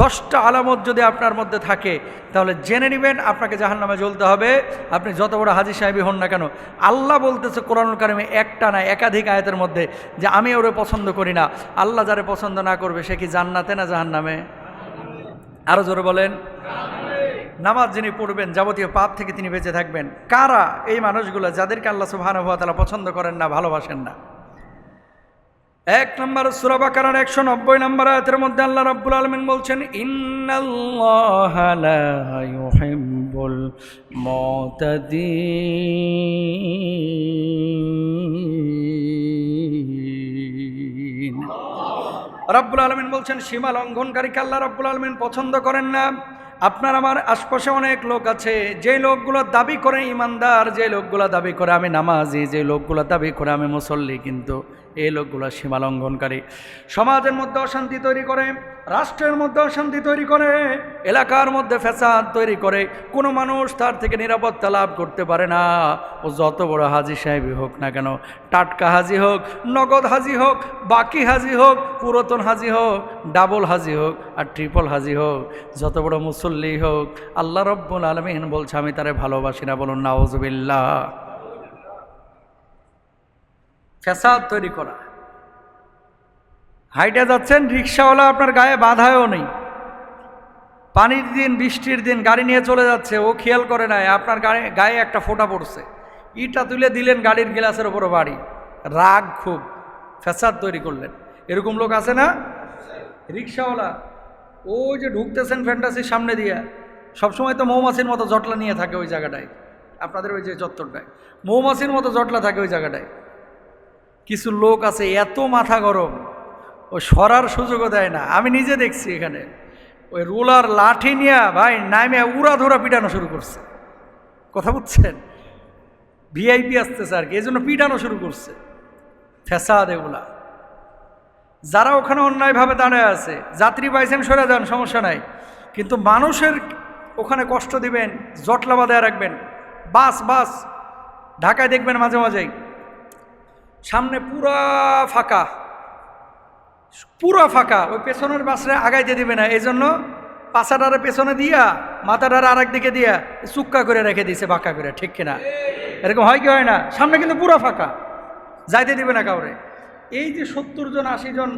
দশটা আলামত যদি আপনার মধ্যে থাকে, তাহলে জেনে নেবেন আপনাকে জাহান নামে জ্বলতে হবে। আপনি যত বড় হাজি সাহেবই হন না কেন, আল্লাহ বলতেছে কোরআনুল কারিমে একটা না একাধিক আয়াতের মধ্যে যে আমি ওরে পছন্দ করি না, আল্লাহ যারে পছন্দ না করবে সে কি জান্নাতে না জাহান নামে আরও জোরে বলেন। নামাজ যিনি পড়বেন, যাবতীয় পাপ থেকে তিনি বেঁচে থাকবেন। কারা এই মানুষগুলো যাদেরকে আল্লাহ সুবাহানুভাতালা পছন্দ করেন না, ভালোবাসেন না? এক নম্বর সুরাবাকার একশো নব্বই নম্বর আয়াতের মধ্যে আল্লাহ রাব্বুল আলমিন বলছেন, ইন্নাল্লাহ লা ইউহিব্বুল মুতাদিন. রাব্বুল আলমিন বলছেন, সীমা লঙ্ঘনকারীকে আল্লাহ রাব্বুল আলমিন পছন্দ করেন না। আপনার আমার আশপাশে অনেক লোক আছে, যে লোকগুলো দাবি করে ইমানদার, যে লোকগুলো দাবি করে আমি নামাজি, যে লোকগুলো দাবি করে আমি মুসল্লি, কিন্তু এই লোকগুলো সীমা লঙ্ঘনকারী। সমাজের মধ্যে অশান্তি তৈরি করে, রাষ্ট্রের মধ্যে অশান্তি তৈরি করে, এলাকার মধ্যে ফ্যাসাদ তৈরি করে, কোনো মানুষ তার থেকে নিরাপত্তা লাভ করতে পারে না। ও যত বড় হাজি সাহেবই হোক না কেন, টাটকা হাজি হোক, নগদ হাজি হোক, বাকি হাজি হোক, পুরাতন হাজি হোক, ডাবল হাজি হোক আর ট্রিপল হাজি হোক, যত বড় মুসল্লি হোক, আল্লাহ রব্বুল আলমিন বলছে, আমি তারে ভালোবাসি না বলুন নাওজবিল্লা ফ্যাসাদ তৈরি করা। হাইটে যাচ্ছেন, রিক্সাওয়ালা আপনার গায়ে বাধায়ও নেই। পানির দিন, বৃষ্টির দিন, গাড়ি নিয়ে চলে যাচ্ছে, ও খেয়াল করে নাই, আপনার গায়ে একটা ফোঁটা পড়ছে। ইটা তুলে দিলেন গাড়ির গ্লাসের ওপরে বাড়ি। রাগ খুব, ফ্যাসাদ তৈরি করলেন। এরকম লোক আছে না? রিক্সাওয়ালা, ও যে ঢুকতেছেন ফ্যান্টাসির সামনে দিয়ে, সবসময় তো মৌমাছির মতো জটলা নিয়ে থাকে ওই জায়গাটায়। আপনাদের ওই যে চত্বরটায়। মৌমাছির মতো জটলা থাকে ওই জায়গাটায়। কিছু লোক আছে, এত মাথা গরম। ও সরার সুযোগও দেয় না। আমি নিজে দেখছি এখানে। ওই রুলার লাঠি নিয়ে ভাই নামে উড়া ধরা পিটানো শুরু করছে। কথা বুঝছেন? ভিআইপি আসতেছে আর কি এই জন্য পিটানো শুরু করছে। ফ্যাসাদ এগুলা। যারা ওখানে অন্যায়ভাবে দাঁড়ায় আছে, যাত্রী পাইছেন সরে যান, সমস্যা নাই। কিন্তু মানুষের ওখানে কষ্ট দিবেন, জটলা বাঁধায় রাখবেন। বাস বাস। ঢাকায় দেখবেন মাঝে মাঝেই। সামনে পুরা ফাঁকা। পুরা ফাঁকা। ওই পেছনের বাসরে আগাইতে দিবে না। এই জন্য পাশাটারে পেছনে দিয়া, মাথাটার আর একদিকে দিয়া চুক্কা করে রেখে দিয়েছে বাঁকা করে। ঠিক কিনা? এরকম হয় কি হয় না? সামনে কিন্তু পুরা ফাঁকা। যাইতে দিবে না কাউরে। এই যে সত্তর জন, আশি জন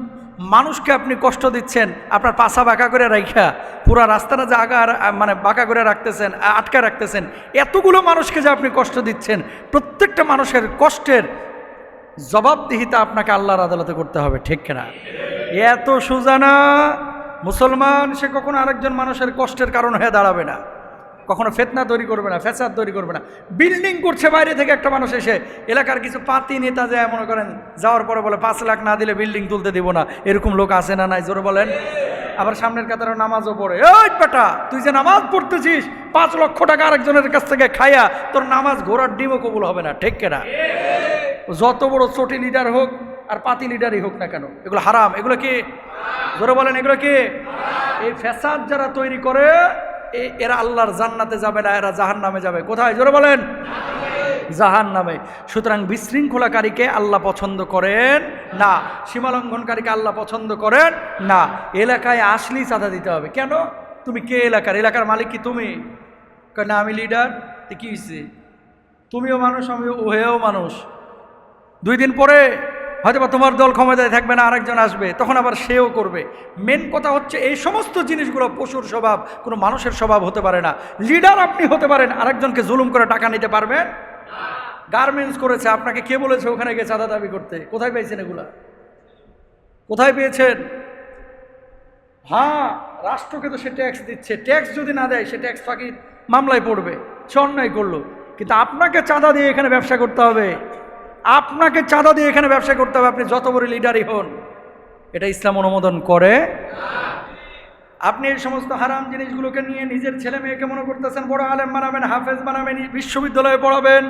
মানুষকে আপনি কষ্ট দিচ্ছেন, আপনার পাশা বাঁকা করে রাখা পুরা রাস্তাটা যে আগা মানে বাঁকা করে রাখতেছেন আটকা রাখতেছেন, এতগুলো মানুষকে যে আপনি কষ্ট দিচ্ছেন, প্রত্যেকটা মানুষের কষ্টের জবাবদিহিতা আপনাকে আল্লাহর আদালতে করতে হবে, ঠিক কিনা? এত সুজানা মুসলমান, সে কখনো আরেকজন মানুষের কষ্টের কারণ হয়ে দাঁড়াবে না। কখনো ফেতনা তৈরি করবে না, ফ্যাসাদ তৈরি করবে না। বিল্ডিং করছে বাইরে থেকে একটা মানুষ এসে, এলাকার কিছু পাতি নেতা যায় মনে করেন যাওয়ার পরে বলে, পাঁচ লাখ না দিলে বিল্ডিং তুলতে দিব না, এরকম লোক আসে না নাই? জোরে বলেন। আবার সামনের কাতারে নামাজও পড়ে ওই বেটা, তুই যে নামাজ পড়তেছিস, পাঁচ লক্ষ টাকা আরেকজনের কাছ থেকে খাইয়া তোর নামাজ ঘোরার ডিমও কবুল হবে না। ঠিক কেনা? যত বড় চটি লিডার হোক আর পাতি লিডারই হোক না কেন, এগুলো হারাম। এগুলো কি? জোরে বলেন, এগুলো কি? এই ফ্যাসাদ যারা তৈরি করে এই এরা আল্লাহর জান্নাতে যাবে না, এরা জাহান নামে যাবে। কোথায়? জোরে বলেন। জাহান নামে সুতরাং বিশৃঙ্খলাকারীকে আল্লাহ পছন্দ করেন না। সীমালঙ্ঘনকারীকে আল্লাহ পছন্দ করেন না। এলাকায় আসলেই চাঁদা দিতে হবে। কেন? তুমি কে এলাকার? এলাকার মালিক কি তুমি? কয়, না, আমি লিডার কী হয়েছে তুমিও মানুষ, আমিও ওহেও মানুষ। দুই দিন পরে হয়তো বা তোমার দল ক্ষমতায় থাকবে না, আরেকজন আসবে, তখন আবার সেও করবে। মেন কথা হচ্ছে এই সমস্ত জিনিসগুলো পশুর স্বভাব, কোনো মানুষের স্বভাব হতে পারে না। লিডার আপনি হতে পারেন, আরেকজনকে জুলুম করে টাকা নিতে পারবেন? গার্মেন্টস করেছে, আপনাকে কে বলেছে ওখানে গিয়ে চাঁদা দাবি করতে? কোথায় পেয়েছেন এগুলা? কোথায় পেয়েছেন? হ্যাঁ রাষ্ট্রকে তো সে ট্যাক্স দিচ্ছে। ট্যাক্স যদি না দেয়, সে ট্যাক্স ফাঁকি মামলায় পড়বে। সে অন্যায় করল। কিন্তু আপনাকে চাঁদা দিয়ে এখানে ব্যবসা করতে হবে। আপনাকে চাঁদা দিয়ে এখানে ব্যবসা করতে হবে, আপনি যত বড় লিডারই হন। এটা ইসলাম অনুমোদন করে। আপনি এই সমস্ত হারাম জিনিসগুলোকে নিয়ে নিজের ছেলে মেয়েকে মনে করতেছেন, বড় আলেম বানাবেন, হাফেজ বানাবেন, বিশ্ববিদ্যালয়ে পড়াবেন।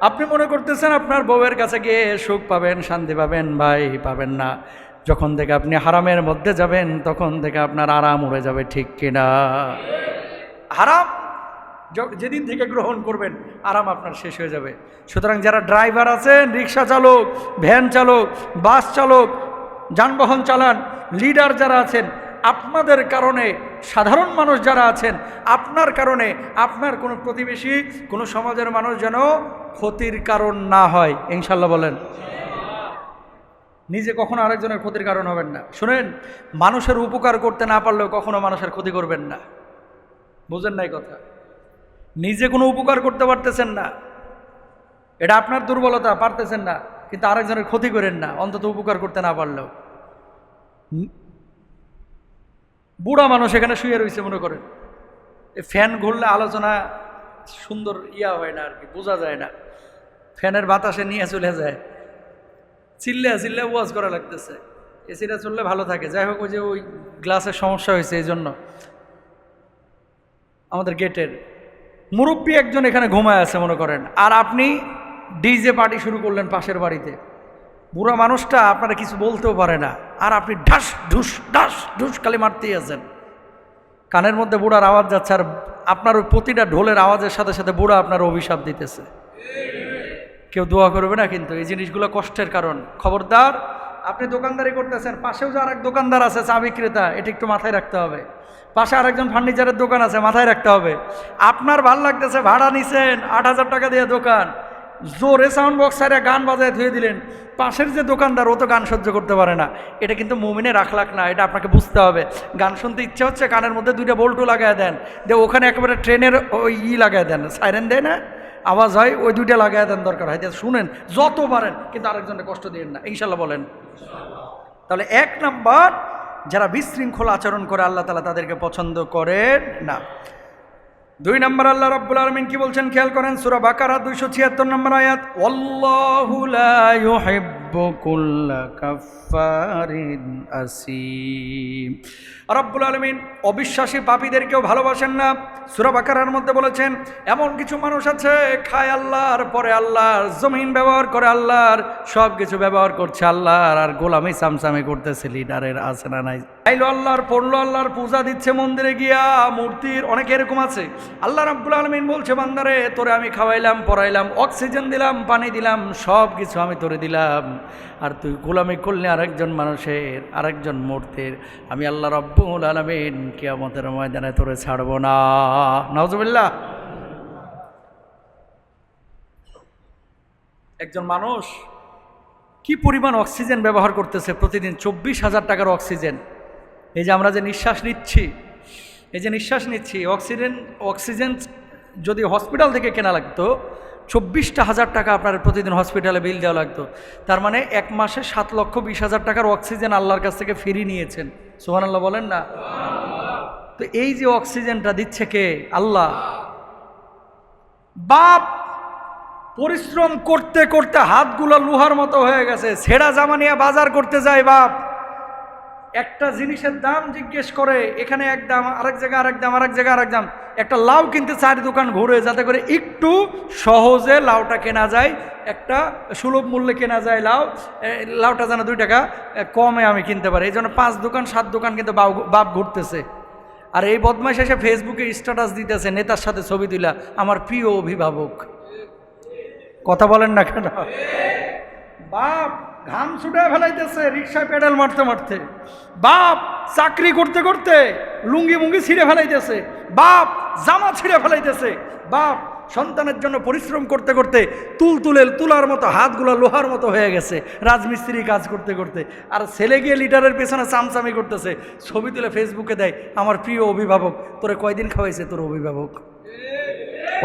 আপনি মনে করতেছেন আপনার বউয়ের কাছে গিয়ে সুখ পাবেন, শান্তি পাবেন, ভাই পাবেন না। যখন থেকে আপনি হারামের মধ্যে যাবেন, তখন থেকে আপনার আরাম উড়ে যাবে, ঠিক কিনা? হারাম যেদিন থেকে গ্রহণ করবেন, আরাম আপনার শেষ হয়ে যাবে। সুতরাং যারা ড্রাইভার আছেন, রিক্সা চালক, ভ্যান চালক, বাস চালক, যানবাহন চালান, লিডার যারা আছেন, আপনাদের কারণে, সাধারণ মানুষ যারা আছেন, আপনার কারণে আপনার কোনো প্রতিবেশী, কোনো সমাজের মানুষ যেন ক্ষতির কারণ না হয়। ইনশাল্লাহ বলেন। নিজে কখনো আরেকজনের ক্ষতির কারণ হবেন না। শুনেন, মানুষের উপকার করতে না পারলেও কখনো মানুষের ক্ষতি করবেন না। বুঝেন নাই কথা। নিজে কোনো উপকার করতে পারতেছেন না। এটা আপনার দুর্বলতা, পারতেছেন না। কিন্তু আরেকজনের ক্ষতি করেন না, অন্তত উপকার করতে না পারলেও। বুড়া মানুষ এখানে শুয়ে রয়েছে, মনে করেন। ফ্যান ঘুরলে আলোচনা সুন্দর ইয়া হয় না আর কি, বোঝা যায় না। ফ্যানের বাতাসে নিয়ে চলে যায়। চিল্লে চিল্লে ওয়াজ করা লাগতেছে। এসিটা চললে ভালো থাকে। যাই হোক, ওই যে ওই গ্লাসের সমস্যা হয়েছে এই জন্য আমাদের গেটের মুরব্বী একজন এখানে ঘুমায় আছে, মনে করেন। আর আপনি ডিজে পার্টি শুরু করলেন পাশের বাড়িতে। বুড়া মানুষটা আপনারা কিছু বলতেও পারে না। আর আপনি ঢাস, ঢুস ঢাস, ঢুস খালি মারতেই আছেন। কানের মধ্যে বুড়ার আওয়াজ যাচ্ছে, আর আপনার ওই প্রতিটা ঢোলের আওয়াজের সাথে সাথে বুড়া আপনার অভিশাপ দিতেছে। কেউ দোয়া করবে না কিন্তু, এই জিনিসগুলো কষ্টের কারণ। খবরদার, আপনি দোকানদারি করতেছেন, পাশেও যে আরেক দোকানদার আছে, চা বিক্রেতা, এটা একটু মাথায় রাখতে হবে। পাশে আরেকজন ফার্নিচারের দোকান আছে, মাথায় রাখতে হবে। আপনার ভালো লাগতেছে, ভাড়া নিছেন, আট হাজার টাকা দিয়ে দোকান। জোরে সাউন্ড বক্স সাইডে গান বাজায় ধুয়ে দিলেন। পাশের যে দোকানদার, ও তো গান সহ্য করতে পারে না। এটা কিন্তু মুমিনে রাখলাক না, এটা আপনাকে বুঝতে হবে। গান শুনতে ইচ্ছে হচ্ছে কানের মধ্যে দুইটা বল্টু লাগায় দেন। দিয়ে ওখানে একেবারে ট্রেনের ওই ই লাগায় দেন। সাইরেন দেয় না? আওয়াজ হয়, ওই দুইটা লাগায় দেন দরকার হয়। শুনেন, যত পারেন, কিন্তু আরেকজনকে কষ্ট দিন না। ইনশাল্লাহ বলেন। তাহলে এক নাম্বার যারা বিশৃঙ্খল আচরণ করে আল্লাহ তালা তাদেরকে পছন্দ করেন না। দুই নম্বর আল্লাহ রব্বুল আলমিন কি বলছেন? খেয়াল করেন, সুরা বাকারা দুইশো ছিয়াত্তর নম্বর আয়াত রাব্বুল আলমিন অবিশ্বাসী পাপীদেরকেও ভালোবাসেন না। সুরা বাকারার মধ্যে বলেছেন, এমন কিছু মানুষ আছে, খায় আল্লাহর, পরে আল্লাহর, জমিন ব্যবহার করে আল্লাহর, সব কিছু ব্যবহার করছে আল্লাহর, আর গোলামি সামসামি করতেছে লিডারের, আছে না নাই? আইলো আল্লাহর, পড়ল আল্লাহর, পূজা দিচ্ছে মন্দিরে গিয়া, মূর্তির অনেক এরকম আছে। আল্লাহ রাব্বুল আলমিন বলছে, বান্দারে, তোরে আমি খাওয়াইলাম, পড়াইলাম, অক্সিজেন দিলাম, পানি দিলাম সব কিছু আমি তোরে দিলাম। আর তুই গোলামি করলে আরেকজন মানুষের, আরেকজন মূর্তির, আমি আল্লাহ রব্বুল আলমিন কিয়ামতের ময়দানে তোরে ছাড়বো না। নজবিল্লা একজন মানুষ কি পরিমাণ অক্সিজেন ব্যবহার করতেছে প্রতিদিন? চব্বিশ হাজার টাকার অক্সিজেন। এই যে আমরা যে নিঃশ্বাস নিচ্ছি, এই যে নিঃশ্বাস নিচ্ছি, অক্সিজেন অক্সিজেন যদি হসপিটাল থেকে কেনা লাগতো চব্বিশটা হাজার টাকা আপনার প্রতিদিন হসপিটালে বিল দেওয়া লাগতো। তার মানে এক মাসে সাত লক্ষ বিশ হাজার টাকার অক্সিজেন আল্লাহর কাছ থেকে ফিরিয়ে নিয়েছেন। সোহান আল্লাহ বলেন না? তো এই যে অক্সিজেনটা দিচ্ছে কে? আল্লাহ। বাপ, পরিশ্রম করতে করতে হাতগুলো লোহার মতো হয়ে গেছে। ছেঁড়া জামা নিয়ে বাজার করতে যায় বাপ। একটা জিনিসের দাম জিজ্ঞেস করে, এখানে এক দাম, আরেক জায়গায় আরেক দাম, আরেক জায়গায় আরেক দাম। একটা লাউ কিনতে চার দোকান ঘুরে, যাতে করে একটু সহজে লাউটা কেনা যায়, একটা সুলভ মূল্যে কেনা যায় লাউ লাউটা যেন দুই টাকা কমে আমি কিনতে পারি। এই জন্য পাঁচ দোকান, সাত দোকান কিন্তু বাপ ঘুরতেছে। আর এই বদমাইশ এসে ফেসবুকে স্ট্যাটাস দিতেছে, নেতার সাথে ছবি তুলা আমার প্রিয় অভিভাবক। কথা বলেন না কেন? বাপ! ঘাম ছুটে ফেলাইতেছে রিক্সায় পেডাল মারতে মারতে। বাপ, চাকরি করতে করতে লুঙ্গি মুঙ্গি ছিঁড়ে ফেলাইতেছে। বাপ, জামা ছিঁড়ে ফেলাইতেছে। বাপ, সন্তানের জন্য পরিশ্রম করতে করতে তুল তুলে তুলার মতো হাতগুলো লোহার মতো হয়ে গেছে, রাজমিস্ত্রি কাজ করতে করতে। আর ছেলে গিয়ে লিটারের পেছনে চামচামি করতেছে। ছবি তুলে ফেসবুকে দেয়, আমার প্রিয় অভিভাবক, তোরে কয়দিন খাওয়াইছে তোর অভিভাবক?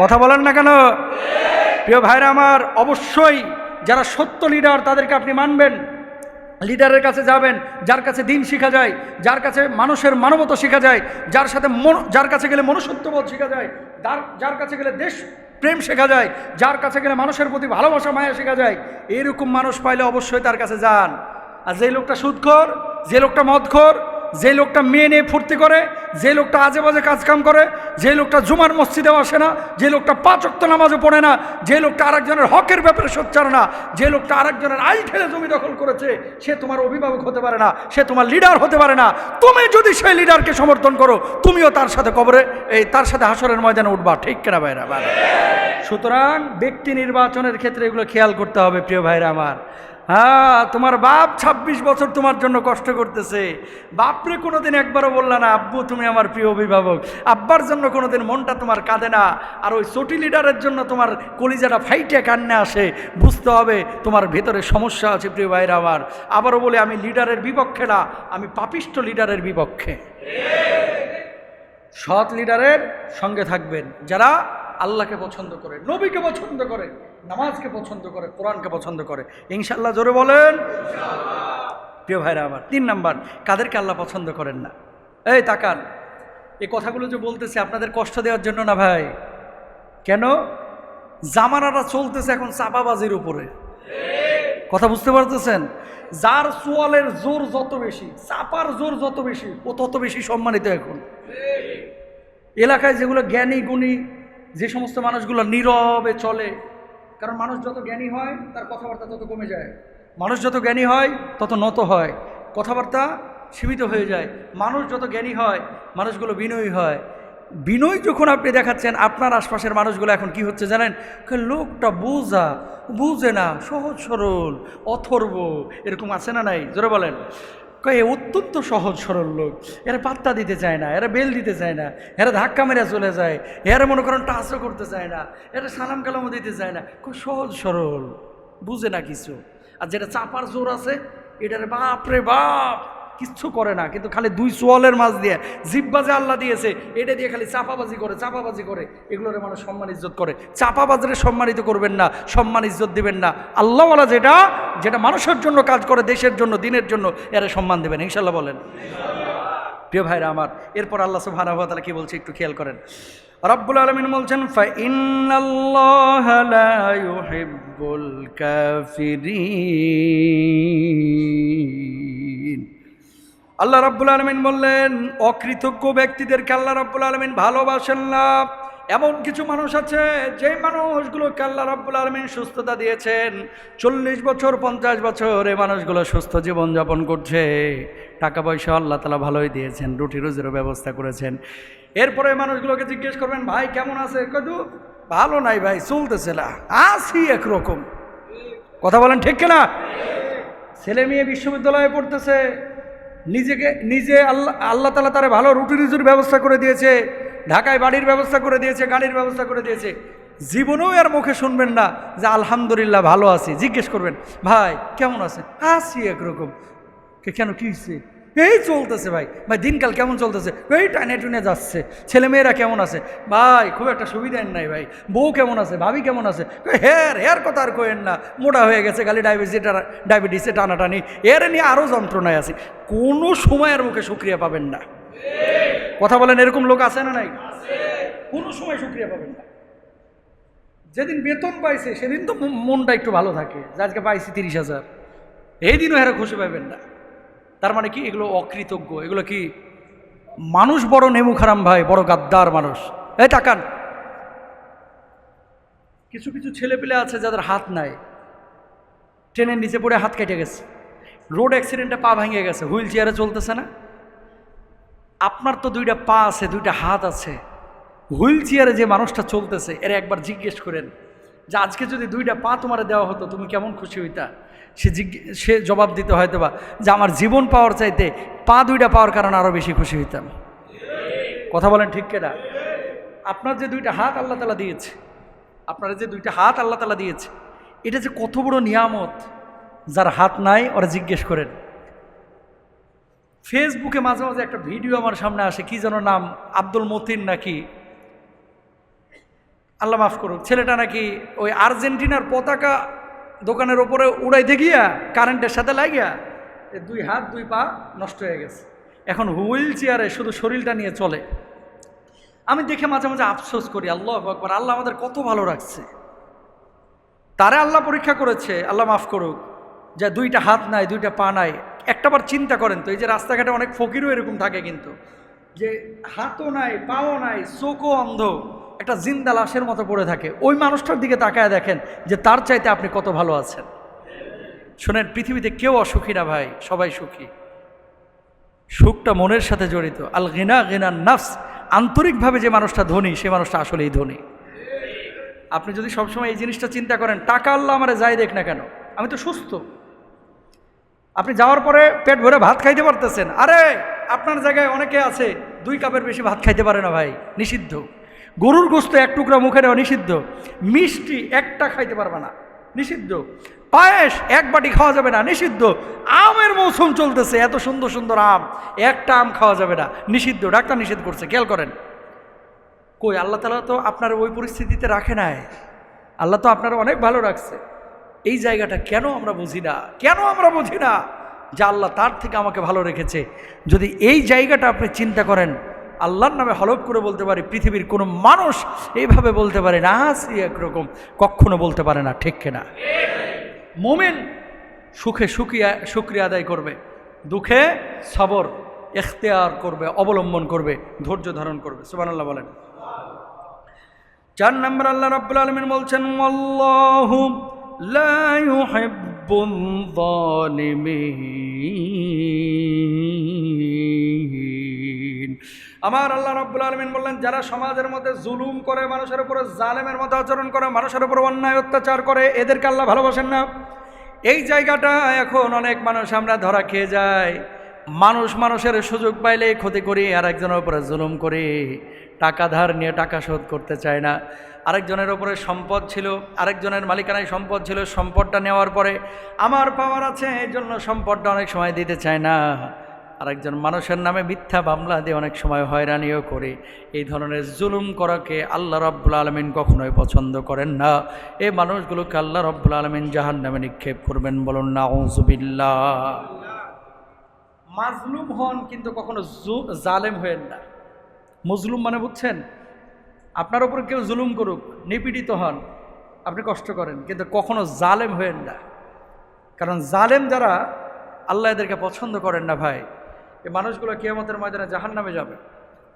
কথা বলেন না কেন? প্রিয় ভাইরা আমার, অবশ্যই যারা সত্য লিডার তাদেরকে আপনি মানবেন। লিডারের কাছে যাবেন, যার কাছে দিন শেখা যায়, যার কাছে মানুষের মানবতা শেখা যায়, যার সাথে যার কাছে গেলে মনুষ্যত্ববোধ শেখা যায়, যার যার কাছে গেলে দেশ প্রেম শেখা যায়, যার কাছে গেলে মানুষের প্রতি ভালোবাসা, মায়া শেখা যায়, এরকম মানুষ পাইলে অবশ্যই তার কাছে যান। আর যে লোকটা সুদখোর যে লোকটা মদখোর যে লোকটা মেয়ে নিয়ে ফুর্তি করে, যে লোকটা আজে বাজে কাজকাম করে, যে লোকটা জুমার মসজিদেও আসে না, যে লোকটা পাঁচ অক্ত নামাজও পড়ে না, যে লোকটা আরেকজনের হকের ব্যাপারে সোচ্চার না, যে লোকটা আরেকজনের আই খেলে জমি দখল করেছে, সে তোমার অভিভাবক হতে পারে না, সে তোমার লিডার হতে পারে না। তুমি যদি সেই লিডারকে সমর্থন করো, তুমিও তার সাথে কবরে, এই তার সাথে হাসরের ময়দানে উঠবা। ঠিক কেনা ভাইরা? সুতরাং ব্যক্তি নির্বাচনের ক্ষেত্রে এগুলো খেয়াল করতে হবে, প্রিয় ভাইরা আমার। হ্যাঁ তোমার বাপ ২৬ বছর তোমার জন্য কষ্ট করতেছে। বাপরে কোনোদিন একবারও বললা না আব্বু তুমি আমার প্রিয় অভিভাবক। আব্বার জন্য কোনোদিন মনটা তোমার কাঁদে না। আর ওই চটি লিডারের জন্য তোমার কলিজাটা ফাইটে কান্নে আসে। বুঝতে হবে তোমার ভেতরে সমস্যা আছে প্রিয় ভাইরা আমার। আবারও বলে আমি লিডারের বিপক্ষে না আমি পাপিষ্ট লিডারের বিপক্ষে। সৎ লিডারের সঙ্গে থাকবেন। যারা আল্লাহকে পছন্দ করে, নবীকে পছন্দ করে, নামাজকে পছন্দ করে, কোরআনকে পছন্দ করে। ইনশাল্লাহ জোরে বলেন। প্রিয় ভাইরা আমার, তিন নাম্বার, কাদেরকে আল্লাহ পছন্দ করেন না? এই তাকান, এই কথাগুলো যে বলতেছে, আপনাদের কষ্ট দেওয়ার জন্য না ভাই? কেন? জামানাটা চলতেছে এখন চাপাবাজির উপরে। কথা বুঝতে পারতেছেন? যার সোয়ালের জোর যত বেশি, চাপার জোর যত বেশি, ও তত বেশি সম্মানিত এখন। এলাকায় যেগুলো জ্ঞানী গুণী যে সমস্ত মানুষগুলো নীরবে চলে, কারণ মানুষ যত জ্ঞানী হয়, তার কথাবার্তা তত কমে যায়। মানুষ যত জ্ঞানী হয়, তত নত হয়। কথাবার্তা সীমিত হয়ে যায়। মানুষ যত জ্ঞানী হয়, মানুষগুলো বিনয়ী হয়। বিনয় যখন আপনি দেখাচ্ছেন, আপনার আশপাশের মানুষগুলো এখন কি হচ্ছে জানেন? লোকটা বোঝা, বুঝে না, সহজ সরল, অথর্ব, এরকম আছে না নাই? জোরে বলেন। কয় অত্যন্ত সহজ সরল লোক। এরা পাত্তা দিতে চায় না, এরা বেল দিতে চায় না, এরা ধাক্কা মেরে চলে যায়, এরা মনে করেন টাচও করতে চায় না, এরা সালাম কালামও দিতে চায় না। খুব সহজ সরল, বুঝে না কিছু। আর যেটা চাপার জোর আছে, এটার বাপ রে বাপ কিচ্ছু করে না, কিন্তু খালি দুই সোয়ালের মাছ দিয়ে জিব্বা যে আল্লাহ দিয়েছে, এটা দিয়ে খালি চাপাবাজি করে চাপাবাজি করে, এগুলোর মানুষ সম্মান ইজ্জত করে। চাপাবাজারে সম্মানিত করবেন না, সম্মান ইজ্জত দিবেন না। আল্লাহওয়ালা যেটা যেটা মানুষের জন্য কাজ করে, দেশের জন্য, দিনের জন্য, এরা সম্মান দেবেন ইনশাল্লাহ বলেন। প্রিয় ভাইরা আমার, এরপর আল্লাহ সুবহানাহু ওয়া তাআলা কি বলছে একটু খেয়াল করেন। রব্বুল আলামিন বলছেন ফা লা আল্লাহ রাব্বুল আলমিন বললেন, অকৃতজ্ঞ ব্যক্তিদেরকে আল্লাহ রাব্বুল আলমিন ভালোবাসেন না। এমন কিছু মানুষ আছে যে মানুষগুলোকে আল্লাহ রাব্বুল আলমিন সুস্থতা দিয়েছেন। চল্লিশ বছর, পঞ্চাশ বছর এই মানুষগুলো সুস্থ জীবনযাপন করছে। টাকা পয়সা আল্লাহ তালা ভালোই দিয়েছেন, রুটি রুজিরও ব্যবস্থা করেছেন। এরপরে মানুষগুলোকে জিজ্ঞেস করবেন, ভাই, কেমন আছে? কদু ভালো নাই ভাই, চলতেছে না। আসি একরকম। কথা বলেন ঠিক কিনা? ছেলে মেয়ে বিশ্ববিদ্যালয়ে পড়তেছে নিজেকে, নিজে আল্লাহ আল্লাহ তালা তারা ভালো রুটি রুজুর ব্যবস্থা করে দিয়েছে, ঢাকায় বাড়ির ব্যবস্থা করে দিয়েছে, গাড়ির ব্যবস্থা করে দিয়েছে। জীবনেও এর মুখে শুনবেন না যে আলহামদুলিল্লাহ ভালো আছে। জিজ্ঞেস করবেন, ভাই, কেমন আছে আছি একরকম। কেন, কী এই চলতেছে ভাই। ভাই, দিনকাল কেমন চলতেছে? এই টানে টুনে যাচ্ছে। ছেলেমেয়েরা কেমন আছে? ভাই, খুব একটা সুবিধার নাই ভাই। বউ কেমন আছে? ভাবি কেমন আছে? হেয়ার হেয়ার কথা আর কোয়েন না। মোটা হয়ে গেছে, খালি ডায়াবেটিস ডায়াবেটিসে টানাটানি। এর নিয়ে আরও যন্ত্রণায় আছে। কোনো সময়ের মুখে সুক্রিয়া পাবেন না। কথা বলেন, এরকম লোক আছে না নাই? কোনো সময় সুক্রিয়া পাবেন না। যেদিন বেতন পাইছে, সেদিন তো মনটা একটু ভালো থাকে। আজকে পাইছি তিরিশ হাজার। এই দিনও হেরা খুশি পাবেন না। তার মানে কি? এগুলো অকৃতজ্ঞ। এগুলো কি? মানুষ বড় নেমু খারাম ভাই, বড় গাদ্দার মানুষ। এই তাকান। কিছু কিছু ছেলে পেলে আছে যাদের হাত নাই। ট্রেনের নিচে পড়ে হাত কেটে গেছে। রোড অ্যাক্সিডেন্টে পা ভেঙে গেছে। হুইল চেয়ারে চলতেছে না? আপনার তো দুইটা পা আছে, দুইটা হাত আছে। হুইল চেয়ারে যে মানুষটা চলতেছে, এর একবার জিজ্ঞেস করেন যে, আজকে যদি দুইটা পা তোমার দেওয়া হতো, তুমি কেমন খুশি হইতা? সে সে জবাব দিতে হয়তো বা যে আমার জীবন পাওয়ার চাইতে পা দুইটা পাওয়ার কারণে আরও বেশি খুশি হইতাম। কথা বলেন ঠিক কেনা? আপনার যে দুইটা হাত আল্লাহ তালা দিয়েছে, আপনার যে দুইটা হাত আল্লাহ তালা দিয়েছে, এটা যে কত বড় নিয়ামত যার হাত নাই, ওরা জিজ্ঞেস করেন। ফেসবুকে মাঝে মাঝে একটা ভিডিও আমার সামনে আসে, কি যেন নাম, আব্দুল মতিন নাকি? আল্লাহ মাফ করুক, ছেলেটা নাকি ওই আর্জেন্টিনার পতাকা দোকানের ওপরে উড়াইতে গিয়া কারেন্টের সাথে লাগিয়া দুই হাত, দুই পা নষ্ট হয়ে গেছে। এখন হুইল চেয়ারে শুধু শরীরটা নিয়ে চলে। আমি দেখে মাঝে মাঝে আফসোস করি, আল্লাহ একবার আল্লাহ আমাদের কত ভালো রাখছে। তারে আল্লাহ পরীক্ষা করেছে, আল্লাহ মাফ করুক, যে দুইটা হাত নাই, দুইটা পা নাই। একটাবার চিন্তা করেন তো, এই যে রাস্তাঘাটে অনেক ফকিরও এরকম থাকে কিন্তু, যে হাতও নাই, পাও নাই, চোখও অন্ধ। একটা জিন্দা লাশের মতো পড়ে থাকে। ওই মানুষটার দিকে তাকায় দেখেন যে তার চাইতে আপনি কত ভালো আছেন। শোনেন, পৃথিবীতে কেউ অসুখী না ভাই, সবাই সুখী। সুখটা মনের সাথে জড়িত। আল গিনা গিনা নাফস, আন্তরিকভাবে যে মানুষটা ধনী, সে মানুষটা আসলেই ধনী। আপনি যদি সবসময় এই জিনিসটা চিন্তা করেন, টাকা আল্লাহ আমারে যাই দেখ না কেন, আমি তো সুস্থ। আপনি যাওয়ার পরে পেট ভরে ভাত খাইতে পারতেছেন। আরে, আপনার জায়গায় অনেকে আছে, দুই কাপের বেশি ভাত খাইতে পারে না ভাই, নিষিদ্ধ। গরুর গোস্ত এক টুকরা মুখে নেওয়া নিষিদ্ধ। মিষ্টি একটা খাইতে পারবে না। নিষিদ্ধ। পায়েস এক বাটি খাওয়া যাবে না। নিষিদ্ধ। আমের মৌসুম চলতেছে। এত সুন্দর সুন্দর আম। একটা আম খাওয়া যাবে না। নিষিদ্ধ। ডাক্তার নিষেধ করছে। খেয়াল করেন। কই, আল্লাহ তালা তো আপনার ওই পরিস্থিতিতে রাখে নাই। আল্লাহ তো আপনার অনেক ভালো রাখছে। এই জায়গাটা কেন আমরা বুঝি না? কেন আমরা বুঝি না? যে আল্লাহ তার থেকে আমাকে ভালো রেখেছে। যদি এই জায়গাটা আপনি চিন্তা করেন আল্লাহর নামে হলফ করে বলতে পারি, পৃথিবীর কোনো মানুষ এইভাবে বলতে পারে না আসি একরকম, কখনো বলতে পারে না, ঠিক কিনা? মোমেন সুখে সুখিয়া, শুক্রিয়া আদায় করবে, দুঃখে সবর এখতেয়ার করবে, অবলম্বন করবে, ধৈর্য ধারণ করবে, সুবহানাল্লাহ বলেন। চার নম্বর আল্লাহ রাব্বুল আলমিন বলছেন, আল্লাহু লা আমার আল্লাহ রাব্বুল আলামিন বললেন, যারা সমাজের মধ্যে জুলুম করে, মানুষের উপরে জালেমের মতো আচরণ করে, মানুষের উপর অন্যায় অত্যাচার করে, এদেরকে আল্লাহ ভালোবাসেন না। এই জায়গাটা এখন অনেক মানুষ আমরা ধরা খেয়ে যায় মানুষ মানুষের সুযোগ পাইলে ক্ষতি করি আর একজনের উপরে জুলুম করি। টাকা ধার নিয়ে টাকা শোধ করতে চায় না। আরেকজনের উপরে সম্পদ ছিল, আরেকজনের মালিকানায় সম্পদ ছিল, সম্পদটা নেওয়ার পরে আমার পাওয়ার আছে এই জন্য সম্পদটা অনেক সময় দিতে চায় না। আরেকজন মানুষের নামে মিথ্যা মামলা দিয়ে অনেক সময় হয়রানিও করে। এই ধরনের জুলুম করাকে আল্লাহ রব্বুল আলমিন কখনোই পছন্দ করেন না। এই মানুষগুলোকে আল্লাহ রব্বুল আলমিন জাহান নামে নিক্ষেপ করবেন বলুন না ওজুবিল্লা মাজলুম হন কিন্তু কখনো জালেম হয়েন না। মজলুম মানে বুঝছেন, আপনার ওপর কেউ জুলুম করুক, নিপীড়িত হন, আপনি কষ্ট করেন, কিন্তু কখনো জালেম হয়েন না। কারণ জালেম যারা, আল্লাহ এদেরকে পছন্দ করেন না ভাই। এই মানুষগুলো কেয়ামতের ময়দানে জাহান নামে যাবে।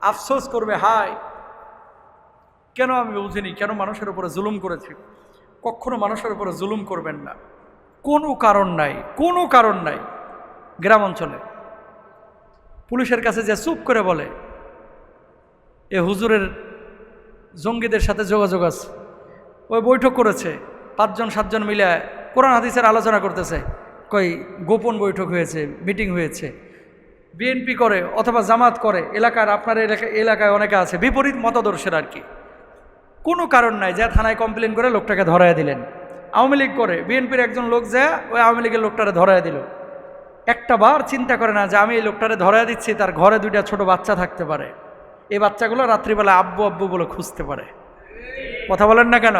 আফসোস করবে, হায়, কেন আমি বুঝিনি কেন মানুষের উপরে জুলুম করেছি? কখনো মানুষের উপরে জুলুম করবেন না। কোনো কারণ নাই, কোনো কারণ নাই গ্রাম অঞ্চলে। পুলিশের কাছে যে চুপ করে বলে, এ হুজুরের জঙ্গিদের সাথে যোগাযোগ আছে। ওই বৈঠক করেছে, পাঁচজন, সাতজন মিলে কোরআন, হাদিসের আলোচনা করতেছে। কই, গোপন বৈঠক হয়েছে, মিটিং হয়েছে। বিএনপি করে অথবা জামাত করে, এলাকার আপনার এলাকা এলাকায় অনেকে আছে, বিপরীত মতাদর্শের আর কি। কোনো কারণ নাই, যা থানায় কমপ্লেন করে লোকটাকে ধরায় দিলেন। আওয়ামী লীগ করে, বিএনপির একজন লোক যা, ওই আওয়ামী লীগের লোকটারে ধরায় দিল। একটা বার চিন্তা করে না যে, আমি এই লোকটারে ধরায় দিচ্ছি, তার ঘরে দুইটা ছোট বাচ্চা থাকতে পারে। এই বাচ্চাগুলো রাত্রিবেলা আব্বু আব্বু বলে খুঁজতে পারে। কথা বলেন না কেন?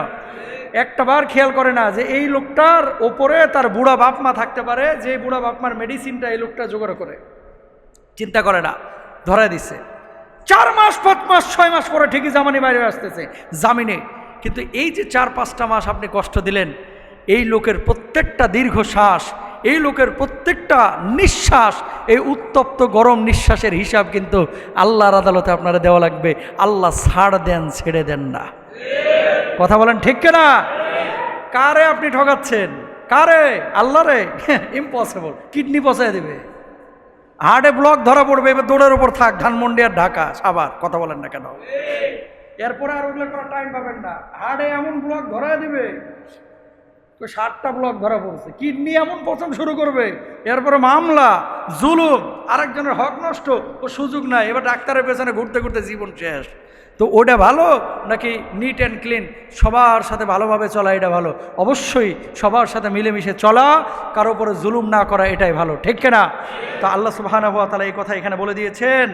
একটা বার খেয়াল করে না যে, এই লোকটার ওপরে তার বুড়া বাপ মা থাকতে পারে, যে বুড়া বাপমার মেডিসিনটা এই লোকটা জোগাড় করে। চিন্তা করে না, ধরায় দিচ্ছে চার মাস, পাঁচ মাস, ছয় মাস পরে ঠিকই জামানি বাইরে আসতেছে, জামিনে। কিন্তু এই যে চার, পাঁচটা মাস আপনি কষ্ট দিলেন, এই লোকের প্রত্যেকটা দীর্ঘশ্বাস, এই লোকের প্রত্যেকটা নিঃশ্বাস, এই উত্তপ্ত গরম নিঃশ্বাসের হিসাব কিন্তু আল্লাহর আদালতে আপনারা দেওয়া লাগবে। আল্লাহ ছাড় দেন, ছেড়ে দেন না। কথা বলেন ঠিক না কারে আপনি ঠকাচ্ছেন? কারে? আল্লাহরে? ইম্পসিবল কিডনি পচায় দেবে। হার্টে ব্লক ধরা পড়বে, এবার দৌড়ের উপর থাক, ধানমন্ডি আর ঢাকা সাবার কথা বলেন না কেন? এরপরে আর ওগুলো করার টাইম পাবেন না। হার্টে এমন ব্লক ধরা দিবে তো ষাটটা ব্লক ধরা পড়ছে। কিডনি এমন পচন শুরু করবে, এরপরে মামলা, জুলুম, আরেকজনের হক নষ্ট, ও সুযোগ নাই, এবার ডাক্তারের পেছনে ঘুরতে ঘুরতে জীবন শেষ। তো ওটা ভালো নাকি নিট অ্যান্ড ক্লিন সবার সাথে ভালোভাবে চলা এটা ভালো। অবশ্যই সবার সাথে মিলেমিশে চলা, কারও উপরে জুলুম না করা এটাই ভালো। ঠিক কিনা? তো আল্লাহ সুবাহানা হুয়া তালা এই কথা এখানে বলে দিয়েছেন।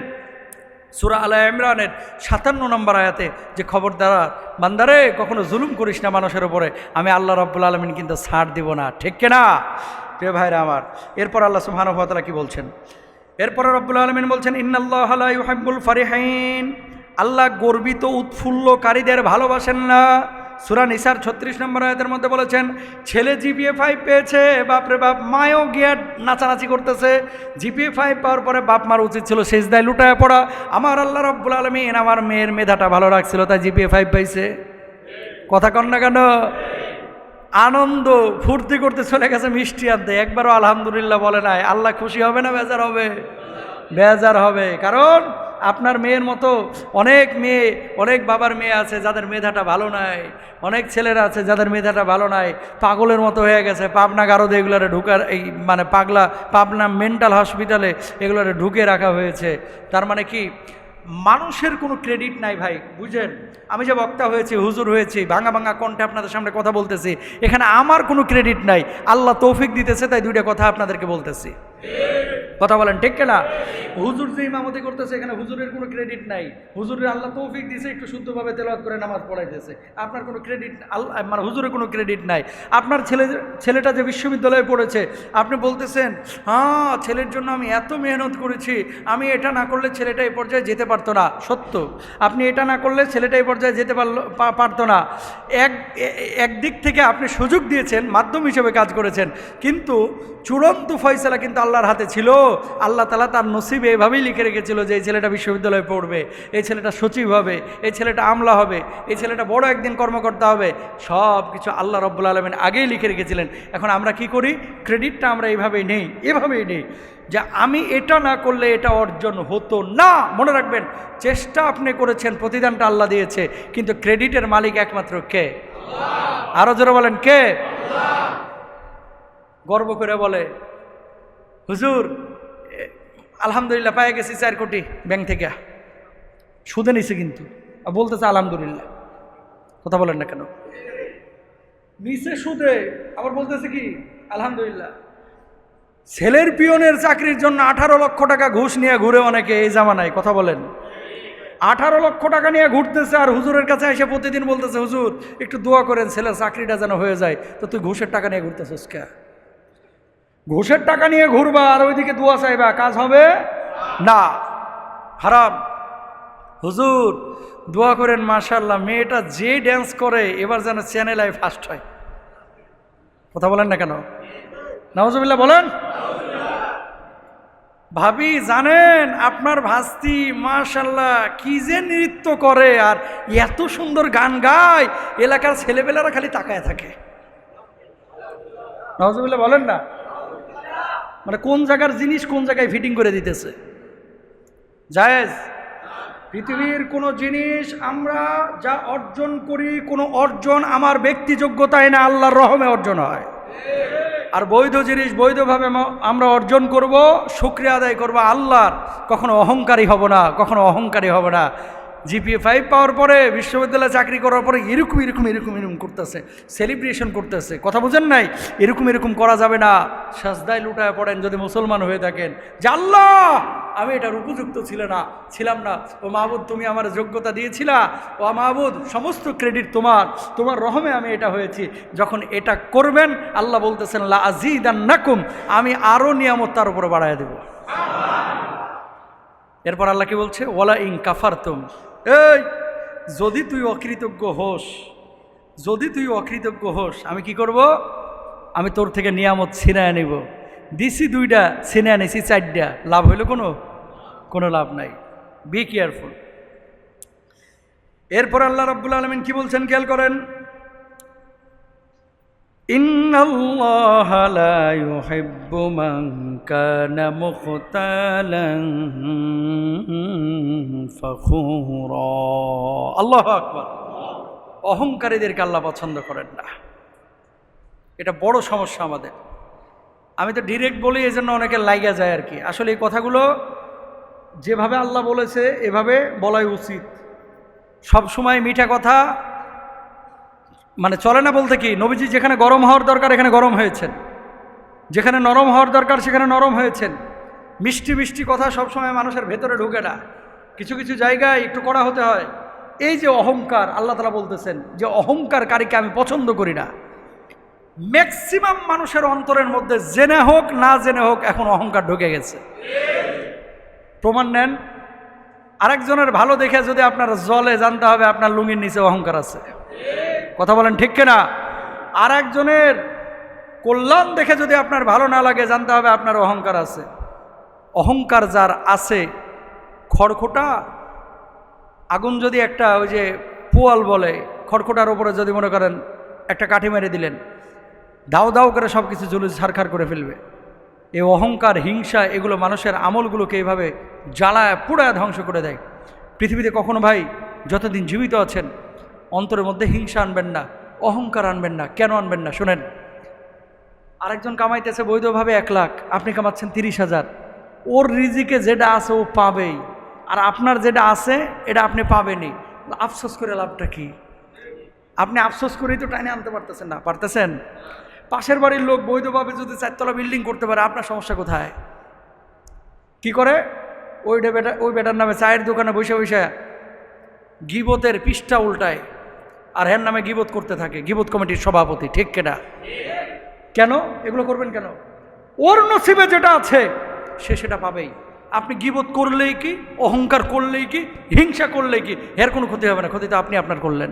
সুরা আলা ইমরানের সাতান্ন নম্বর আয়াতে যে খবর দ্বারা বান্দারে, কখনো জুলুম করিস না মানুষের উপরে, আমি আল্লাহ রব্বুল আলমিন কিন্তু ছাড় দিব না। ঠিক না প্রিয় ভাইরা আমার, এরপর আল্লাহ সুবাহানুভাতলা কি বলছেন? এরপর রব্বুল আলমিন বলছেন, ইন্নাল্লাহ ইউহাব্বুল ফারিহাইন আল্লাহ গর্বিত, উৎফুল্লকারীদের ভালোবাসেন না। সুরা নিসার ছত্রিশ নম্বর আয়াতের মধ্যে বলেছেন, ছেলে জিপিএ ফাইভ পেয়েছে, বাপরে বাপ, মায়ও গিয়ে নাচানাচি করতেছে। জিপিএ ফাইভ পাওয়ার পরে বাপ মার উচিত ছিল শেষদায় লুটায় পড়া। আমার আল্লাহ রব্বুল আলমিন আমার মেয়ের মেধাটা ভালো রাখছিল, তাই জিপিএ ফাইভ পাইছে। কথা কন না কেন? আনন্দ, ফুর্তি করতে চলে গেছে মিষ্টি আনতে। একবারও আলহামদুলিল্লাহ বলে নাই, আল্লাহ খুশি হবে না, বেজার হবে। বেজার হবে, কারণ আপনার মেয়ের মতো অনেক মেয়ে, অনেক বাবার মেয়ে আছে যাদের মেধাটা ভালো নাই, অনেক ছেলেরা আছে যাদের মেধাটা ভালো নাই, পাগলের মতো হয়ে গেছে, পাবনা গারদে এগুলোরে ঢুকার এই মানে পাগলা পাবনা মেন্টাল হসপিটালে এগুলোরে ঢুকে রাখা হয়েছে। তার মানে কি? মানুষের কোনো ক্রেডিট নাই ভাই, বুঝেন? আমি যে বক্তা হয়েছি, হুজুর হয়েছি, ভাঙা ভাঙা কণ্ঠে আপনাদের সামনে কথা বলতেছি, এখানে আমার কোনো ক্রেডিট নাই। আল্লাহ তৌফিক দিতেছে, তাই দুইটা কথা আপনাদেরকে বলতেছি। কথা বলেন, ঠিক না হুজুর যে ইমামতি করতেছে, এখানে হুজুরের কোনো ক্রেডিট নাই। হুজুরের আল্লাহ তৌফিক দিয়েছে একটু শুদ্ধভাবে তেলাওয়াত করে নামাজ পড়াইতেছে। আপনার কোনো ক্রেডিট আল্লাহ মানে হুজুরের কোনো ক্রেডিট নাই। আপনার ছেলে, ছেলেটা যে বিশ্ববিদ্যালয়ে পড়েছে, আপনি বলতেছেন হ্যাঁ ছেলের জন্য আমি এত মেহনত করেছি, আমি এটা না করলে ছেলেটা এই পর্যায়ে যেতে পারতো না, সত্য। আপনি এটা না করলে ছেলেটা এই পর্যায়ে যেতে পারল পারতো না। এক একদিক থেকে আপনি সুযোগ দিয়েছেন, মাধ্যম হিসেবে কাজ করেছেন, কিন্তু চূড়ান্ত ফয়সালা কিন্তু আল্লাহর হাতে ছিল। আল্লাহ তালা তার নসিবে এভাবেই লিখে রেখেছিল যে, এই ছেলেটা বিশ্ববিদ্যালয়ে পড়বে, এই ছেলেটা সচিব হবে, এই ছেলেটা আমলা হবে, এই ছেলেটা বড় একদিন কর্মকর্তা হবে। সব কিছু আল্লাহ রব্বুল আলমিন আগেই লিখে রেখেছিলেন। এখন আমরা কি করি? ক্রেডিটটা আমরা এইভাবেই নেই, এভাবেই নেই। যে আমি এটা না করলে এটা অর্জন হতো না। মনে রাখবেন, চেষ্টা আপনি করেছেন, প্রতিদানটা আল্লাহ দিয়েছে, কিন্তু ক্রেডিটের মালিক একমাত্র কে? আরও জোরে বলেন, কে? গর্ব করে বলে, হুজুর আলহামদুলিল্লাহ পায়ে গেছি চার কোটি ব্যাংক থেকে। সুদে নিছে কিন্তু। বলতেছে, আলহামদুলিল্লাহ। কথা বলেন না কেন? নিচে সুদে, আবার বলতেছে কি? আলহামদুলিল্লাহ। ছেলের পিয়নের চাকরির জন্য আঠারো লক্ষ টাকা ঘুষ নিয়ে ঘুরে অনেকে এই জামানায়, কথা বলেন। আঠারো লক্ষ টাকা নিয়ে ঘুরতেছে আর হুজুরের কাছে এসে প্রতিদিন বলতেছে, হুজুর, একটু দোয়া করেন, ছেলের চাকরিটা যেন হয়ে যায়, তো তুই ঘুষের টাকা নিয়ে ঘুরতেছিস কে? ঘুষের টাকা নিয়ে ঘুরবা আর ওইদিকে দোয়া চাইবা, কাজ হবে? না। হারাম। হুজুর, দোয়া করেন মাশাল্লাহ মেয়েটা যে ড্যান্স করে, এবার যেন চ্যানেল চ্যানেলায় ফার্স্ট হয়। কথা বলেন না কেন? নওয়াজবিল্লাহ বলেন। ভাবি, জানেন, আপনার ভাস্তি মাশাল্লাহ কি যে নৃত্য করে আর এত সুন্দর গান গায়, এলাকার ছেলেপেলেরা খালি তাকায় থাকে। নওয়াজবিল্লাহ বলেন না? মানে কোন জায়গার জিনিস কোন জায়গায় ফিটিং করে দিতেছে? জায়েজ? পৃথিবীর কোনো জিনিস আমরা যা অর্জন করি, কোনো অর্জন আমার ব্যক্তি যোগ্যতায় না, আল্লাহর রহমে অর্জন হয়। আর বৈধ জিনিস বৈধভাবে আমরা অর্জন করব, শুক্রিয়া আদায় করব আল্লাহর। কখনো অহংকারী হব না, কখনো অহংকারী হব না। জিপিএ ফাইভ পাওয়ার পরে বিশ্ববিদ্যালয়ে চাকরি করার পরে এরকম এরকম এরকম এরকম করতেছে সেলিব্রেশন করতেছে। কথা বোঝেন নাই? এরকম এরকম করা যাবে না। সাজদায় লুটায় পড়েন যদি মুসলমান হয়ে থাকেন। যে আল্লাহ, আমি এটার উপযুক্ত ছিল না, ছিলাম না। ও মাহবুদ, তুমি আমার যোগ্যতা দিয়েছিলা। ও মাহবুদ, সমস্ত ক্রেডিট তোমার। তোমার রহমে আমি এটা হয়েছি। যখন এটা করবেন, আল্লাহ বলতেছেন, লা আজিদান নাকুম আমি আরও নিয়ামত তার উপরে বাড়ায় দেব। এরপর আল্লাহ কি বলছে? ওয়ালা ইং কাফার তুম এই, যদি তুই অকৃতজ্ঞ হোস, যদি তুই অকৃতজ্ঞ হোস, আমি কি করব? আমি তোর থেকে নিয়ামত ছিনায় নিব। দিছি দুইটা, ছিনায় নিছি চারটা। লাভ হইল কোনো? কোনো লাভ নাই। বি কেয়ারফুল এরপর আল্লাহ রাব্বুল আলমিন কি বলছেন? খেয়াল করেন। ইন্নাল্লাহ লা অহংকারীদেরকে আল্লাহ পছন্দ করেন না। এটা বড় সমস্যা আমাদের। আমি তো ডিরেক্ট বলি এই জন্য অনেকে লাইগা যায় আর কি। আসলে এই কথাগুলো যেভাবে আল্লাহ বলেছে, এভাবে বলাই উচিত। সবসময় মিঠা কথা মানে চলে না বলতে কি? নবীজি যেখানে গরম হওয়ার দরকার, এখানে গরম হয়েছেন। যেখানে নরম হওয়ার দরকার, সেখানে নরম হয়েছেন। মিষ্টি মিষ্টি কথা সবসময় মানুষের ভেতরে ঢুকে না। কিছু কিছু জায়গায় একটু কড়া হতে হয়। এই যে অহংকার, আল্লাহ তালা বলতেছেন যে অহংকারকারীকে আমি পছন্দ করি না। ম্যাক্সিমাম মানুষের অন্তরের মধ্যে জেনে হোক, না জেনে হোক, এখন অহংকার ঢুকে গেছে। প্রমাণ নেন। আরেকজনের ভালো দেখে যদি আপনার জলে জানতে হবে, আপনার লুঙ্গির নিচে অহংকার আছে। কথা বলেন ঠিক কিনা? আর একজনের কল্যাণ দেখে যদি আপনার ভালো না লাগে, জানতে হবে আপনার অহংকার আছে। অহংকার যার আছে, খড়খোটা, আগুন যদি একটা ওই যে পোয়াল বলে, খড়খোটার ওপরে যদি মনে করেন একটা কাঠি মেরে দিলেন, দাও দাও করে সব কিছু জুলুস ছারখার করে ফেলবে। এই অহংকার, হিংসা, এগুলো মানুষের আমলগুলোকে এইভাবে জ্বালায়, পুড়ায় ধ্বংস করে দেয়। পৃথিবীতে কখনো ভাই যতদিন জীবিত আছেন অন্তরের মধ্যে হিংসা আনবেন না, অহংকার আনবেন না, কেন আনবেন না? শোনেন, আরেকজন কামাইতেছে বৈধভাবে এক লাখ, আপনি কামাচ্ছেন তিরিশ হাজার। ওর রিজিকে যেটা আছে ও পাবেই, আর আপনার যেটা আছে, এটা আপনি পাবেনই। আফসোস করে লাভটা কি? আপনি আফসোস করেই তো টাইনে আনতে পারতেছেন না, পারতেছেন? পাশের বাড়ির লোক বৈধভাবে যদি চারতলা বিল্ডিং করতে পারে, আপনার সমস্যা কোথায়? কি করে? ওইটা বেটা ওই বেটার নামে চায়ের দোকানে বসে বসে গিবতের পৃষ্ঠা উল্টায়। আর হ্যার নামে গিবত করতে থাকে, গিবত কমিটির সভাপতি, ঠিক কেনা? কেন? এগুলো করবেন কেন? ওর নসিবে যেটা আছে, সে সেটা পাবেই। আপনি গিবত করলেই কি, অহংকার করলেই কি, হিংসা করলেই কি এর কোনো ক্ষতি হবে না, ক্ষতি তো আপনি আপনার করলেন।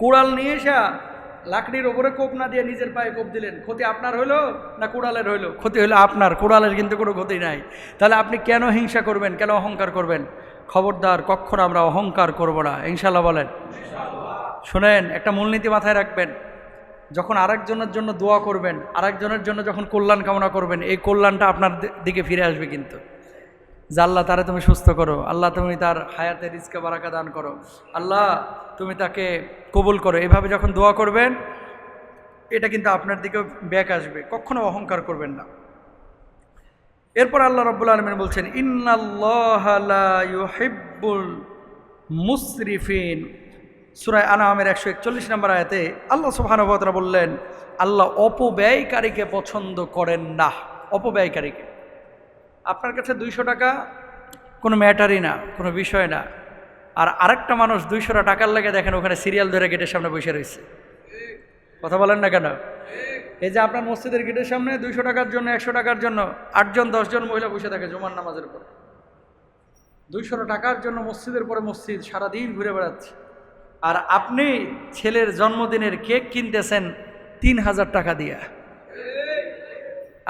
কোড়াল নিয়ে এসে লাকড়ির ওপরে কোপ না দিয়ে নিজের পায়ে কোপ দিলেন, ক্ষতি আপনার হইল না কোড়ালের হইল? ক্ষতি হইল আপনার, কোড়ালের কিন্তু কোনো ক্ষতি নাই। তাহলে আপনি কেন হিংসা করবেন, কেন অহংকার করবেন? খবরদার কখনো আমরা অহংকার করব না ইনশাল্লাহ বলেন। শোনেন, একটা মূলনীতি মাথায় রাখবেন। যখন আরেকজনের জন্য দোয়া করবেন, আরেকজনের জন্য যখন কল্যাণ কামনা করবেন, এই কল্যাণটা আপনার দিকে ফিরে আসবে কিন্তু। যে আল্লাহ তারে তুমি সুস্থ করো, আল্লাহ তুমি তার হায়াতে রিস্কে বারাকা দান করো, আল্লাহ তুমি তাকে কবুল করো। এভাবে যখন দোয়া করবেন, এটা কিন্তু আপনার দিকেও ব্যাক আসবে, কখনো অহংকার করবেন না। এরপর আল্লাহ রব্বুল আলমিন বলছেন ইন্নাল্লাহিব্বুল মুসরিফিন। সুরায় আনামের একশো একচল্লিশ নম্বর আয়াতে আল্লাহ সুবহানুভতরা বললেন, আল্লাহ অপব্যয়কারীকে পছন্দ করেন না। অপব্যয়কারীকে। আপনার কাছে দুইশো টাকা কোনো ম্যাটারই না, কোনো বিষয় না। আর আরেকটা মানুষ দুইশোটা টাকার লেগে দেখেন ওখানে সিরিয়াল ধরে গেটের সামনে বসে রয়েছে। কথা বলেন না কেন? এই যে আপনার মসজিদের গেটের সামনে দুইশো টাকার জন্য, একশো টাকার জন্য, আটজন, দশজন মহিলা বসে থাকে জুমার নামাজের পর দুইশো টাকার জন্য মসজিদের পরে মসজিদ সারাদিন ঘুরে বেড়াচ্ছে। আর আপনি ছেলের জন্মদিনের কেক কিনতেছেন তিন হাজার টাকা দিয়ে।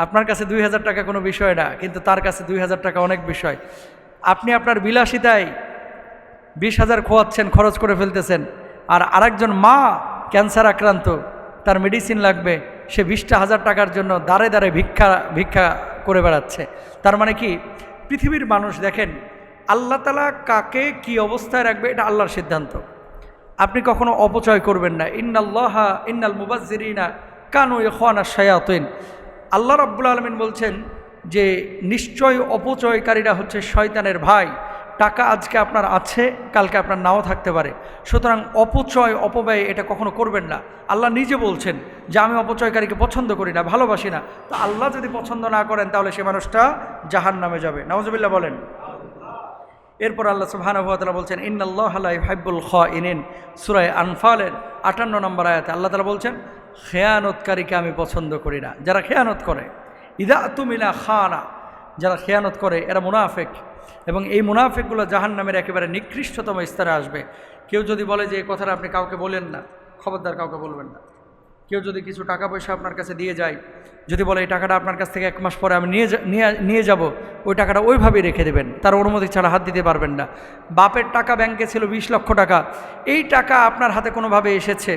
আপনার কাছে দুই হাজার টাকা কোনো বিষয় না, কিন্তু তার কাছে দুই হাজার টাকা অনেক বিষয়। আপনি আপনার বিলাসিতায় বিশ হাজার খোয়াচ্ছেন, খরচ করে ফেলতেছেন, আর আরেকজন মা ক্যান্সার আক্রান্ত, তার মেডিসিন লাগবে, সে বিশটা হাজার টাকার জন্য দাঁড়ে দাঁড়ে ভিক্ষা ভিক্ষা করে বেড়াচ্ছে। তার মানে কি? পৃথিবীর মানুষ দেখেন, আল্লাহ তালা কাকে কি অবস্থায় রাখবে, এটা আল্লাহর সিদ্ধান্ত। আপনি কখনো অপচয় করবেন না। ইন্নাল্লাহা ইন্নাল মুবাজ্জিরিনা কানু ইখানা শায়াতিন। আল্লাহ রাব্বুল আলমিন বলছেন যে, নিশ্চয় অপচয়কারীরা হচ্ছে শয়তানের ভাই। টাকা আজকে আপনার আছে, কালকে আপনার নাও থাকতে পারে। সুতরাং অপচয়, অপব্যয় এটা কখনো করবেন না। আল্লাহ নিজে বলছেন যে, আমি অপচয়কারীকে পছন্দ করি না, ভালোবাসি না। তো আল্লাহ যদি পছন্দ না করেন, তাহলে সে মানুষটা জাহান নামে যাবে। নওয়াজবিল্লা বলেন। এরপর আল্লাহ সুবহানাহুয়াতালা বলছেন, ইন্নাল্লাহ হাইবুল খ ইনিন সুরায় আনফালের আটান্ন নম্বর আয়াতে আল্লাহ তালা বলছেন, খেয়ানতকারীকে আমি পছন্দ করি না। যারা খেয়ানত করে, ইদা তুমিনা খানা। যারা খেয়ানত করে, এরা মুনাফেক। এবং এই মুনাফেকগুলো জাহান নামের একেবারে নিকৃষ্টতম স্তরে আসবে। কেউ যদি বলে যে এই কথাটা আপনি কাউকে বলেন না, খবরদার কাউকে বলবেন না। কেউ যদি কিছু টাকা পয়সা আপনার কাছে দিয়ে যায়, যদি বলে এই টাকাটা আপনার কাছ থেকে এক মাস পরে আমি নিয়ে নিয়ে যাব, ওই টাকাটা ওইভাবেই রেখে দেবেন। তার অনুমতি ছাড়া হাত দিতে পারবেন না। বাপের টাকা ব্যাংকে ছিল বিশ লক্ষ টাকা। এই টাকা আপনার হাতে কোনোভাবে এসেছে?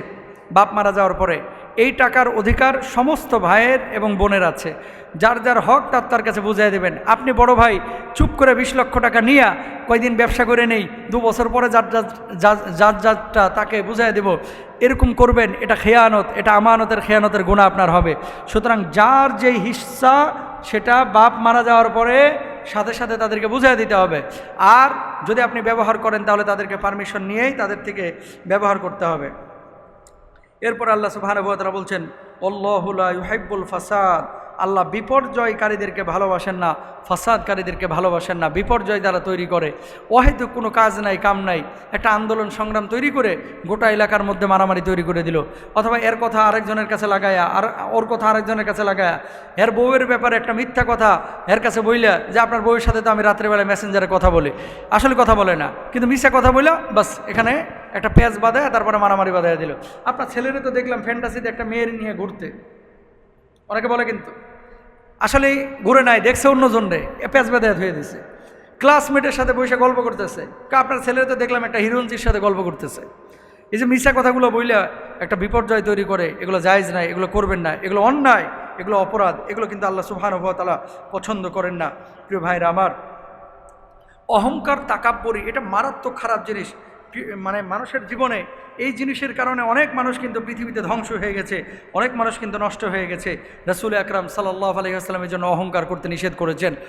বাপ মারা যাওয়ার পরে, এই টাকার অধিকার সমস্ত ভাইয়ের এবং বোনের আছে। যার যার হক, তার তার কাছে বুঝিয়ে দেবেন। আপনি বড় ভাই, চুপ করে বিশ লক্ষ টাকা নিয়ে কয়দিন ব্যবসা করে নেই, দু বছর পরে যার যার- যার যার যারটা তাকে বুঝিয়ে দেব, এরকম করবেন, এটা খেয়ানত, এটা আমানতের খেয়ানতের গুণা আপনার হবে। সুতরাং যার যেই হিস্সা সেটা বাপ মারা যাওয়ার পরে সাথে সাথে তাদেরকে বুঝিয়ে দিতে হবে। আর যদি আপনি ব্যবহার করেন, তাহলে তাদেরকে পারমিশন নিয়েই তাদের থেকে ব্যবহার করতে হবে। এরপর আল্লাহ সুবাহানুভাতরা বলছেন অল্লাহুল্লাহ ইহাইবুল ফাসাদ। আল্লাহ বিপর্যয়কারীদেরকে ভালোবাসেন না, ফাসাদকারীদেরকে ভালোবাসেন না, বিপর্যয় দ্বারা তৈরি করে। অহেতু কোনো কাজ নাই, কাম নাই। একটা আন্দোলন সংগ্রাম তৈরি করে গোটা এলাকার মধ্যে মারামারি তৈরি করে দিল। অথবা এর কথা আরেকজনের কাছে লাগায়া, আর ওর কথা আরেকজনের কাছে লাগায়া। এর বউয়ের ব্যাপারে একটা মিথ্যা কথা এর কাছে বইলা যে, আপনার বউয়ের সাথে তো আমি রাত্রেবেলা মেসেঞ্জারে কথা বলি। আসলে কথা বলে না, কিন্তু মিথ্যা কথা বইলা বাস এখানে একটা পেঁয়াজ বাঁধায় তারপরে মারামারি বাঁধায় দিল। আপনার ছেলেরে তো দেখলাম ফ্যান্টাসিতে একটা মেয়ের নিয়ে ঘুরতে। অনেকে বলে কিন্তু। আসলে ঘুরে নাই, দেখছে অন্যজন রে পেঁচ বেঁধে ধুয়ে দিছে। ক্লাসমেটের সাথে বসে গল্প করতেছে। আপনার ছেলের তো দেখলাম একটা হিরোইনজির সাথে গল্প করতেছে। এই যে মিশা কথাগুলো বইলে একটা বিপর্যয় তৈরি করে, এগুলো জায়জ নাই, এগুলো করবেন না, এগুলো অন্যায়, এগুলো অপরাধ, এগুলো কিন্তু আল্লাহ সুহান সুবহানুভতালা পছন্দ করেন না। প্রিয় ভাইরা আমার, অহংকার তাকাব্বরি, এটা মারাত্মক খারাপ জিনিস। মানে মানুষের জীবনে এই জিনিসের কারণে অনেক মানুষ কিন্তু পৃথিবীতে ধ্বংস হয়ে গেছে, অনেক মানুষ কিন্তু নষ্ট হয়ে গেছে। রসুল আকরাম সাল্লাহ আলহিহাস্লামের জন্য অহংকার করতে নিষেধ করেছেন।